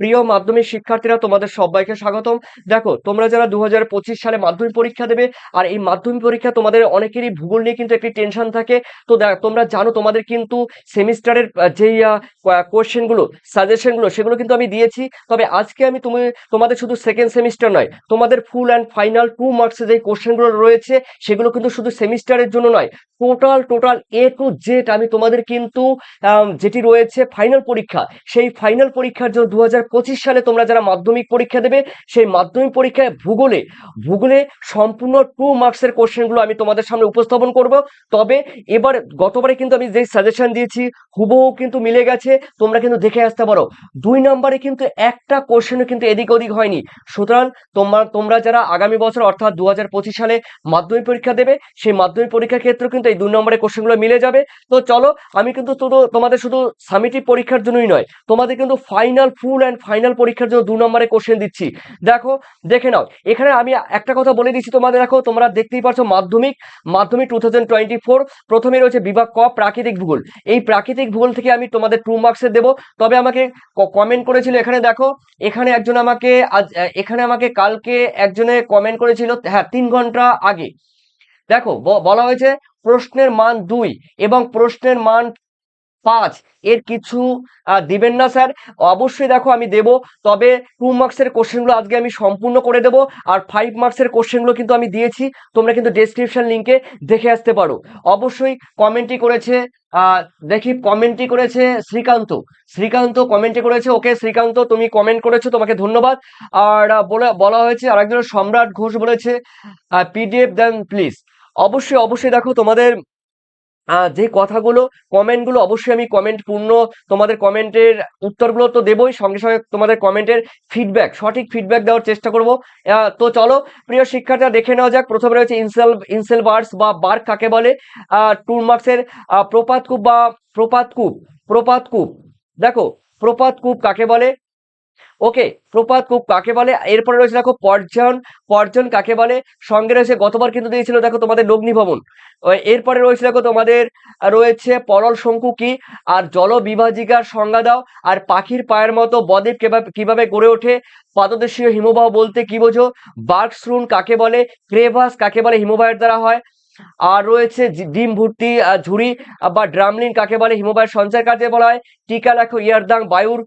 প্রিয় মাধ্যমিক শিক্ষার্থীরা, তোমাদের সবাইকে স্বাগতম। দেখো, তোমরা যারা দু হাজার পঁচিশ সালে মাধ্যমিক পরীক্ষা দেবে, আর এই মাধ্যমিক পরীক্ষা তোমাদের অনেকেরই ভূগোল নিয়ে কিন্তু একটি টেনশন থাকে। তো তোমরা জানো, তোমাদের কিন্তু সেমিস্টারের যেই কোয়েশ্চেনগুলো সাজেশনগুলো সেগুলো কিন্তু আমি দিয়েছি। তবে আজকে আমি তুমি, তোমাদের শুধু সেকেন্ড সেমিস্টার নয়, তোমাদের ফুল অ্যান্ড ফাইনাল টু মার্কসের যে কোশ্চেনগুলো রয়েছে, সেগুলো কিন্তু শুধু সেমিস্টারের জন্য নয় total total A to Z আমি তোমাদের কিন্তু যেটি রয়েছে ফাইনাল পরীক্ষা, সেই ফাইনাল পরীক্ষার জন্য দু সালে তোমরা যারা মাধ্যমিক পরীক্ষা দেবে, সেই মাধ্যমিক পরীক্ষায় ভূগোলে ভূগোলে সম্পূর্ণ টু মার্কসের কোশ্চেনগুলো আমি তোমাদের সামনে উপস্থাপন করব। তবে এবার গতবারে কিন্তু আমি যেই সাজেশন দিয়েছি, হুবহু কিন্তু মিলে গেছে। তোমরা কিন্তু দেখে আসতে পারো। দুই নম্বরে কিন্তু একটা কোশ্চেনও কিন্তু এদিক ওদিক হয়নি। সুতরাং তোমরা তোমরা যারা আগামী বছর, অর্থাৎ দু হাজার পঁচিশ সালে মাধ্যমিক পরীক্ষা দেবে, সেই মাধ্যমিক পরীক্ষার ক্ষেত্রে কিন্তু এই দুই নম্বরের কোশ্চেনগুলো মিলে যাবে। তো চলো, আমি কিন্তু তোমাদের শুধু সামিটিভ পরীক্ষার জন্যই নয়, তোমাদের কিন্তু ফাইনাল ফুল অ্যান্ড ফাইনাল পরীক্ষার জন্য দু নম্বরে কোশ্চেন দিচ্ছি। দেখো, দেখে নাও। এখানে আমি একটা কথা বলে দিচ্ছি তোমাদের, দেখো, তোমরা দেখতেই পারছ মাধ্যমিক। মাধ্যমিক টু থাউজেন্ড প্রথমে রয়েছে বিভাগ ক, প্রাকৃতিক ভূগোল। এই প্রাকৃতিক ভূগোল থেকে আমি তোমাদের টু মার্কসের দেবো। তবে আমাকে কমেন্ট করেছিল এখানে, দেখো, এখানে একজন আমাকে আজ এখানে আমাকে কালকে একজনে কমেন্ট করেছিল হ্যাঁ তিন ঘণ্টা আগে। দেখো বলা হয়েছে প্রশ্নের মান দুই এবং প্রশ্নের মান পাঁচ। এর কিছু দিবেন না, স্যার। অবশ্যই দেখো, আমি দেব। তবে টু মার্কসের কোশ্চেনগুলো আজকে আমি সম্পূর্ণ করে দেব। আর ফাইভ মার্কসের কোশ্চেনগুলো কিন্তু আমি দিয়েছি। তোমরা কিন্তু ডেসক্রিপশন লিঙ্কে দেখে আসতে পারো। অবশ্যই কমেন্টই করেছে দেখি, কমেন্টই করেছে শ্রীকান্ত। শ্রীকান্ত কমেন্টই করেছে। ওকে, শ্রীকান্ত, তুমি কমেন্ট করেছ, তোমাকে ধন্যবাদ। আর বলে, বলা হয়েছে আরেকজন সম্রাট ঘোষ বলেছে পিডিএফ দেন প্লিজ অবশ্যই অবশ্যই দেখো, তোমাদের যে কথাগুলো কমেন্টগুলো অবশ্যই আমি কমেন্ট পূর্ণ তোমাদের কমেন্টের উত্তরগুলো তো দেবই, সঙ্গে সঙ্গে তোমাদের কমেন্টের ফিডব্যাক সঠিক ফিডব্যাক দেওয়ার চেষ্টা করব। তো চলো, প্রিয় শিক্ষার্থীরা, দেখে নেওয়া যাক। প্রথমে রয়েছে ইনসেল ইনসেল বার্স বা বার্ক কাকে বলে? টু মার্কসের প্রপাত কূপ বা প্রপাত কূপ প্রপাত কূপ। দেখো, প্রপাত কূপ কাকে বলে? ওকে প্রপাত কূপ কাকে বলে? এরপরে রয়েছে দেখো পর্যন পর্যন কাকে বলে? সঙ্গে রয়েছে গতবার কিন্তু দিয়েছিল দেখো তোমাদের লগ্নি ভবন। এরপরে রয়েছে দেখো তোমাদের রয়েছে পরল শঙ্কু কি? আর জল বিভাজিকার সংজ্ঞা দাও। আর পাখির পায়ের মতো বদ্বীপ কীভাবে গড়ে ওঠে? পাদদেশীয় হিমবাহ বলতে কি বোঝো? বার্ক শ্রুন কাকে বলে? ক্রেভাস কাকে বলে? হিমবাহের দ্বারা হয়। আর রয়েছে ডিম ভর্তি ঝুড়ি বা ড্রামলিন কাকে বলে? হিমবাহের সঞ্চয় কার্যে বলা হয়। টিকা লেখো, ইয়ারদাং, বায়ুর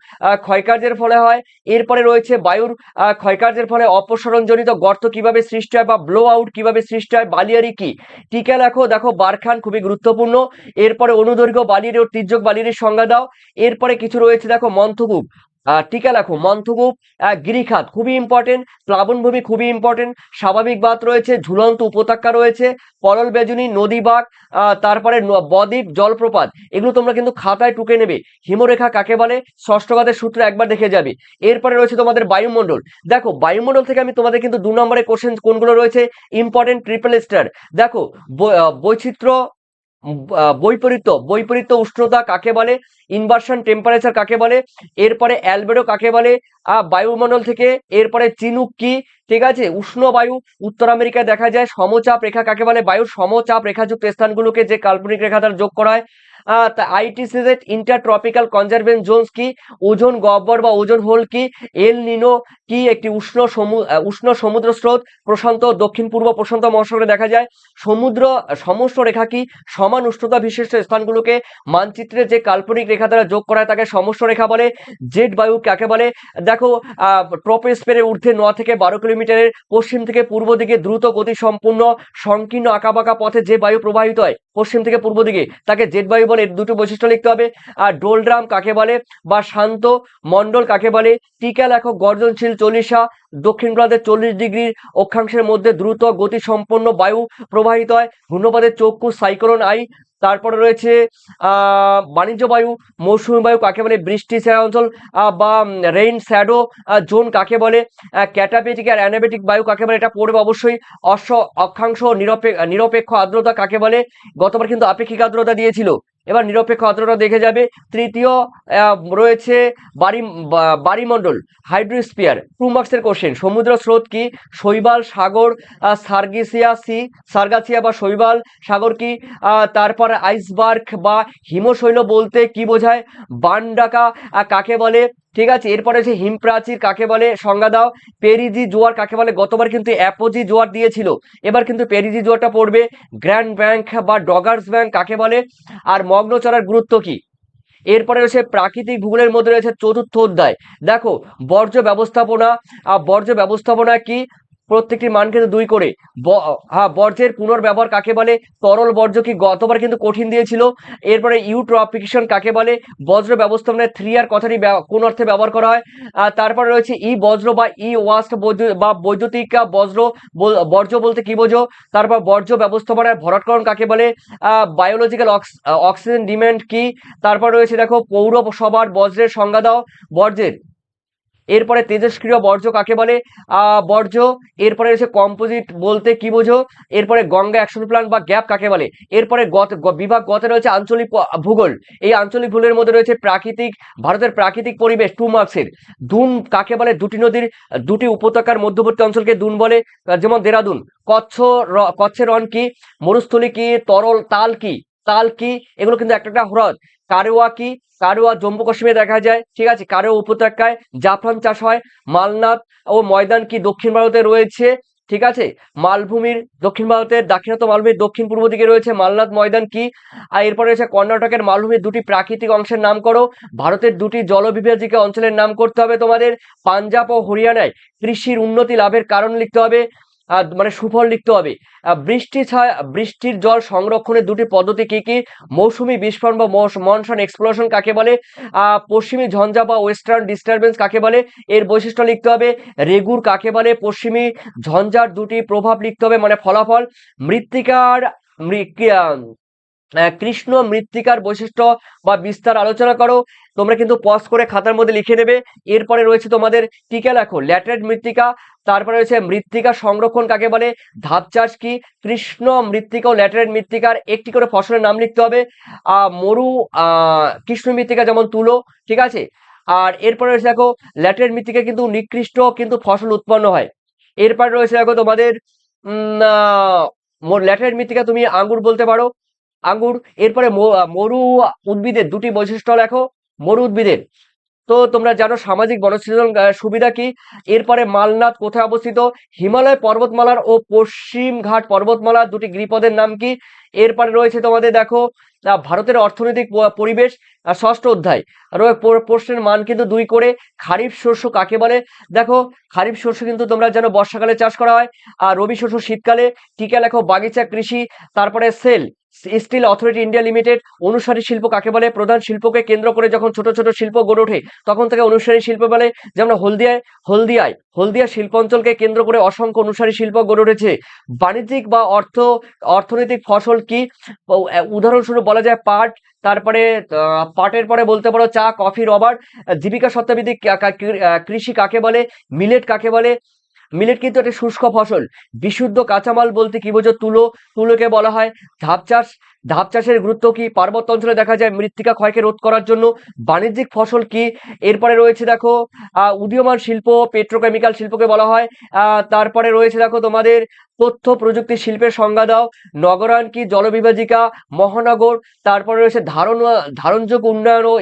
ক্ষয়কার্যের ফলে হয়। এরপরে রয়েছে বায়ুর ক্ষয়কার্যের ফলে অপসরণজনিত গর্ত কীভাবে সৃষ্টি হয় বা ব্লো আউট কীভাবে সৃষ্টি হয়, বালিয়ারি কি? টিকা লেখো, দেখো, বারখান খুবই গুরুত্বপূর্ণ। এরপরে অনুদৈর্ঘ্য বালিয়ারি ও তির্যক বালিয়ারির সংজ্ঞা দাও। এরপরে কিছু রয়েছে, দেখো মন্থকূপ টিকা লেখো মন্থকূপ গিরিখাত খুবই ইম্পর্টেন্ট প্লাবনভূমি খুবই ইম্পর্টেন্ট স্বাভাবিক বাত রয়েছে ঝুলন্ত উপত্যকা রয়েছে পরল বেজুনি নদী বাগ আহ, তারপরে বদ্বীপ জলপ্রপাত এগুলো তোমরা কিন্তু খাতায় টুকে নেবে। হিমরেখা কাকে বলে? ষষ্ঠঘাতের সূত্র একবার দেখে যাবে। এরপরে রয়েছে তোমাদের বায়ুমণ্ডল। দেখো বায়ুমণ্ডল থেকে আমি তোমাদের কিন্তু দু নম্বরে কোশ্চেন কোনগুলো রয়েছে? ইম্পর্টেন্ট ট্রিপল স্টার দেখো বৈচিত্র্য বৈপরীত্য বৈপরীত্য উষ্ণতা কাকে বলে? ইনভার্সন টেম্পারেচার কাকে বলে? এরপরে অ্যালবেডো কাকে বলে? বায়ুমণ্ডল থেকে। এরপরে চিনুক কি? ঠিক আছে? উষ্ণ বায়ু। উত্তর আমেরিকায় দেখা যায় সমচাপ রেখা কাকে বলে? বায়ুর সমচাপ রেখাযুক্ত স্থানগুলোকে যে কাল্পনিক রেখা তার যোগ করা হয় আহ, তা ITCZ inter tropical convergence zones কি ওজন বা ওজন হোল কি এল নিনো কি একটি উষ্ণ উষ্ণ সমুদ্র স্রোত প্রশান্ত দক্ষিণ পূর্ব প্রশান্ত মহাসাগরে দেখা যায়। সমুদ্র সমস্ত রেখা কি সমান উষ্ণতা বিশিষ্ট স্থানগুলোকে মানচিত্রে যে কাল্পনিক রেখা দ্বারা যোগ করা তাকে সমস্ত রেখা বলে জেট বায়ু কাকে বলে? দেখো ট্রপোস্ফেরের ঊর্ধ্বে ন থেকে বারো কিলোমিটারের পশ্চিম থেকে পূর্ব দিকে দ্রুত গতি সম্পূর্ণ সংকীর্ণ আঁকাবাঁকা পথে যে বায়ু প্রবাহিত হয় পশ্চিম থেকে পূর্ব দিকে তাকে জেট বায়ু বলে এর দুটো বৈশিষ্ট্য লিখতে হবে। আর ডোলড্রাম কাকে বলে? বা শান্ত মণ্ডল কাকে বলে? টিকা লেখো গর্জনশীল চল্লিশা, দক্ষিণ প্রান্তের চল্লিশ ডিগ্রির অক্ষাংশের মধ্যে দ্রুত গতি সম্পন্ন বায়ু প্রবাহিত হয়। ঘূর্ণপাতের চক্ষু সাইক্লোন আই। তারপরে রয়েছে বাণিজ্য বায়ু, মৌসুমী বায়ু কাকে বলে? বৃষ্টি ছায়া অঞ্চল বা রেইন শ্যাডো। জোন কাকে বলে? ক্যাটাপেটিক আর অ্যানাবেটিক বায়ু কাকে বলে? এটা পড়বে অবশ্যই। অশ্ব অক্ষাংশ নিরপেক্ষ নিরপেক্ষ আর্দ্রতা কাকে বলে? গতবার কিন্তু আপেক্ষিক আর্দ্রতা দিয়েছিল। এবার নিরপেক্ষ আর্দ্রতা দেখে যাবে। তৃতীয় রয়েছে বাড়ি বাড়িমণ্ডল হাইড্রোস্পিয়ার টু মার্কসের কোশ্চেন সমুদ্র স্রোত কি? শৈবাল, সাগর সার্গিসিয়া, সি, সার্গাসিয়া বা শৈবাল, সাগর কি? তারপর আইসবার্গ বা হিমশৈল বলতে কি বোঝায়? বানডাকা ডাকা কাকে বলে? ঠিক আছে, এরপরে হচ্ছে হিমপ্রাচীর কাকে বলে? সংজ্ঞা দাও। পেরিজি জোয়ার কাকে বলে? গতবার কিন্তু অ্যাপোজি জোয়ার দিয়েছিল। এবার কিন্তু পেরিজি জোয়ারটা পড়বে। গ্র্যান্ড ব্যাংক বা ডগার্স ব্যাংক কাকে বলে? আর মগ্ন মগ্নচড়ার গুরুত্ব কি? এরপরে রয়েছে প্রাকৃতিক ভূগোলের মধ্যে রয়েছে চতুর্থ অধ্যায়। দেখো, বর্জ্য ব্যবস্থাপনা। আর বর্জ্য ব্যবস্থাপনা কি? প্রত্যেকটি মান কিন্তু দুই করে। হ্যাঁ বর্জ্যের পুনর্ব্যবহার কাকে বলে? তরল বর্জ্য কি গতবার কিন্তু কঠিন দিয়েছিল। এরপরে ইউট্রপিকেশন কাকে বলে? বজ্র ব্যবস্থাপনায় থ্রি আর কথাটি কোন অর্থে ব্যবহার করা হয়? তারপরে রয়েছে ই বজ্র বা ই ওয়াস্ট বা বৈদ্যুতিক বজ্র বর্জ্য বলতে কি বোঝো? তারপর বর্জ্য ব্যবস্থাপনায় ভরাটকরণ কাকে বলে? বায়োলজিক্যাল অক্সিজেন ডিমান্ড কি? তারপর রয়েছে দেখো, পৌরসভার বজ্রের সংজ্ঞা দাও। বর্জ্যের এরপরে তেজস্ক্রিয় বর্জ্য কাকে বলে? বর্জ্য। এরপরে রয়েছে কম্পোজিট বলতে কি বোঝো? এরপরে গঙ্গা অ্যাকশন প্ল্যান বা গ্যাপ কাকে বলে? এরপরে গত বিভাগ গতে রয়েছে আঞ্চলিক ভূগোল। এই আঞ্চলিক ভূগোলের মধ্যে রয়েছে প্রাকৃতিক, ভারতের প্রাকৃতিক পরিবেশ, টু মার্কসের। দুন কাকে বলে? দুটি নদীর, দুটি উপত্যকার মধ্যবর্তী অঞ্চলকে দুন বলে। যেমন দেরাদুন। কচ্ছ কচ্ছের রন কি? মরুস্থলী কি? তরল তাল কি? তাল কি? এগুলো কিন্তু একটা একটা হ্রদ। কারোয়া কি? কারোয়া জম্মু কাশ্মীরে দেখা যায়। ঠিক আছে কারোয়া উপত্যকায় জাফরান চাষ হয় মালনাথ ও ময়দান কি দক্ষিণ ভারতে রয়েছে? ঠিক আছে, মালভূমির দক্ষিণ ভারতের দাক্ষিণাত্য মালভূমির দক্ষিণ পূর্ব দিকে রয়েছে মালনাথ ময়দান কি? আর এরপরে রয়েছে কর্ণাটকের মালভূমির দুটি প্রাকৃতিক অংশের নাম করো ভারতের দুটি জলবিভাজিকা অঞ্চলের নাম করতে হবে তোমাদের। পাঞ্জাব ও হরিয়ানায় কৃষির উন্নতি লাভের কারণ লিখতে হবে। মানে সুফল লিখতে হবে। বৃষ্টি ছায়, বৃষ্টির জল সংরক্ষণের দুটি পদ্ধতি কি কি? মৌসুমি বিস্ফোরণ বা মনসন এক্সপ্লোশন কাকে বলে? পশ্চিমী ঝঞ্ঝা বা ওয়েস্টার্ন ডিস্টারবেন্স কাকে বলে? এর বৈশিষ্ট্য লিখতে হবে। রেগুর কাকে বলে? পশ্চিমী ঝঞ্ঝার দুটি প্রভাব লিখতে হবে মানে ফলাফল। মৃত্তিকার কৃষ্ণ মৃত্তিকার বৈশিষ্ট্য বা বিস্তার আলোচনা করো। তোমরা কিন্তু পজ করে খাতার মধ্যে লিখে নেবে। এরপরে রয়েছে তোমাদের টিকা লেখো। ল্যাটেরাইট মৃত্তিকা, তারপরে রয়েছে মৃত্তিকা সংরক্ষণ কাকে বলে? ধাপ চাষ কি? কৃষ্ণ মৃত্তিকা ও ল্যাটেরাইট মৃত্তিকার একটি করে ফসলের নাম লিখতে হবে। মরু কৃষ্ণ মৃত্তিকা যেমন তুলো, ঠিক আছে? আর এরপরে রয়েছে দেখো, ল্যাটেরাইট মৃত্তিকা কিন্তু নিকৃষ্ট, কিন্তু ফসল উৎপন্ন হয়। এরপরে রয়েছে দেখো তোমাদের ল্যাটেরাইট মৃত্তিকা তুমি আঙ্গুর বলতে পারো। আঙ্গুর, এরপরে মরু উদ্ভিদের দুটি বৈশিষ্ট্য লেখো মরু উদ্ভিদের। তো তোমরা জানো সামাজিক বনসৃজন সুবিধা কি? এরপরে মালনাথ কোথায় অবস্থিত? হিমালয় পর্বতমালার ও পশ্চিম ঘাট পর্বতমালার দুটি গিরিপদের নাম কি? এরপরে রয়েছে তোমাদের দেখো ভারতের অর্থনৈতিক পরিবেশ ষষ্ঠ অধ্যায়। প্রশ্নের মান কিন্তু দুই করে, খারিফ শস্য কাকে বলে? দেখো, খারিফ শস্য কিন্তু তোমরা জানো বর্ষাকালে চাষ করা হয়, আর রবি শস্য শীতকালে। টিকা লেখো বাগিচা কৃষি, তারপরে SAIL. Steel Authority India Limited অনুসারী শিল্প কাকে বলে? প্রধান শিল্পকে কেন্দ্র করে যখন ছোট ছোট শিল্প গড়ে ওঠে তখন থেকে অনুসারী শিল্প বলে। যেমন হলদিয়ায় হলদিয়ায় হলদিয়া শিল্প অঞ্চলকে কেন্দ্র করে অসংখ্য অনুসারী শিল্প গড়ে উঠেছে। বাণিজ্যিক বা অর্থ অর্থনৈতিক ফসল কি? উদাহরণস্বরূপ বলা যায় পাট তারপরে পাটের পরে বলতে পারো চা কফি রবার। জীবিকা আহ, কৃষি কাকে বলে? মিলেট কাকে বলে? মিলেট কিন্তু একটা শুষ্ক ফসল। বিশুদ্ধ কাঁচামাল বলতে কি বোঝো? তুলো, তুলোকে বলা হয়। ধাপ চাষ, ধাপ চাষের গুরুত্ব কি? পার্বত্য অঞ্চলে দেখা যায় মৃত্তিকা ক্ষয়কে রোধ করার জন্য। বাণিজ্যিক ফসল কি? এরপরে রয়েছে দেখো উদীয়মান শিল্প, পেট্রোকেমিক্যাল শিল্পকে বলা হয়। তারপরে রয়েছে দেখো তোমাদের তথ্য প্রযুক্তি শিল্পের সংজ্ঞা দাও। নগরায়ন কি? জলবিভাজিকা, মহানগর। তারপরে রয়েছে ধারণ ধারণযোগ্য উন্নয়ন ও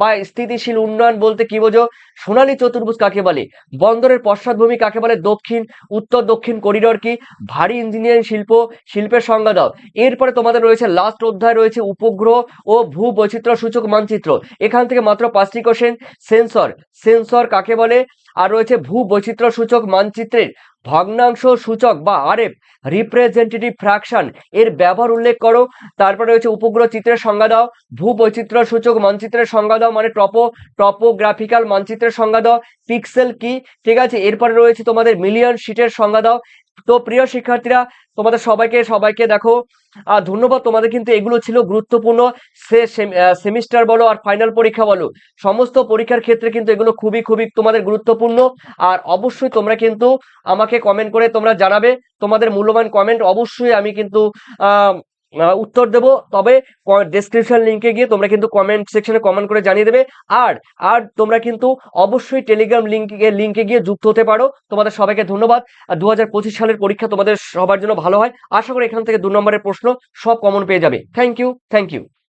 বা স্থিতিশীল উন্নয়ন বলতে কি বোঝো? সোনালী চতুর্ভুজ কাকে বলে? বন্দরের পশ্চাৎভূমি কাকে বলে? দক্ষিণ, উত্তর, দক্ষিণ করিডর কি? ভারী ইঞ্জিনিয়ারিং শিল্প, শিল্পের সংজ্ঞা দাও। এরপরে তোমাদের রয়েছে লাস্ট অধ্যায় রয়েছে উপগ্রহ ও ভূ বৈচিত্র্য সূচক মানচিত্র। এখান থেকে মাত্র পাঁচটি কোশ্চেন সেন্সর সেন্সর কাকে বলে? আর রয়েছে ভূ বৈচিত্র্য সূচক মানচিত্রের ভগ্নাংশ সূচক বা আরএফ রিপ্রেজেন্টেটিভ ফ্র্যাকশন এর ব্যবহার উল্লেখ করো। তারপরে রয়েছে উপগ্রহ চিত্রের সংজ্ঞা দাও ভূ বৈচিত্র্য সূচক মানচিত্রের সংজ্ঞা দাও মানে টপো টপোগ্রাফিক্যাল মানচিত্রের সংজ্ঞা দাও। পিক্সেল কি? ঠিক আছে, এরপরে রয়েছে তোমাদের মিলিয়ন শিটের সংজ্ঞা দাও। তো প্রিয় শিক্ষার্থীরা, তোমাদের সবাইকে সবাইকে দেখো ধন্যবাদ। তোমাদের কিন্তু এগুলো ছিল গুরুত্বপূর্ণ। সে সেমিস্টার বলো আর ফাইনাল পরীক্ষা বলো, সমস্ত পরীক্ষার ক্ষেত্রে কিন্তু এগুলো খুবই খুবই তোমাদের গুরুত্বপূর্ণ। আর অবশ্যই তোমরা কিন্তু আমাকে কমেন্ট করে তোমরা জানাবে। তোমাদের মূল্যবান কমেন্ট অবশ্যই আমি কিন্তু উত্তর দেব, তবে ডেসক্রিপশন লিঙ্কে গিয়ে তোমরা কিন্তু কমেন্ট সেকশনে কমেন্ট করে জানিয়ে দেবে। আর আর তোমরা কিন্তু অবশ্যই টেলিগ্রাম লিঙ্কে লিঙ্কে গিয়ে যুক্ত হতে পারো। তোমাদের সবাইকে ধন্যবাদ। দু সালের পরীক্ষা তোমাদের সবার জন্য ভালো হয়। আশা করি এখান থেকে দু নম্বরের প্রশ্ন সব কমন পেয়ে যাবে। Thank you thank you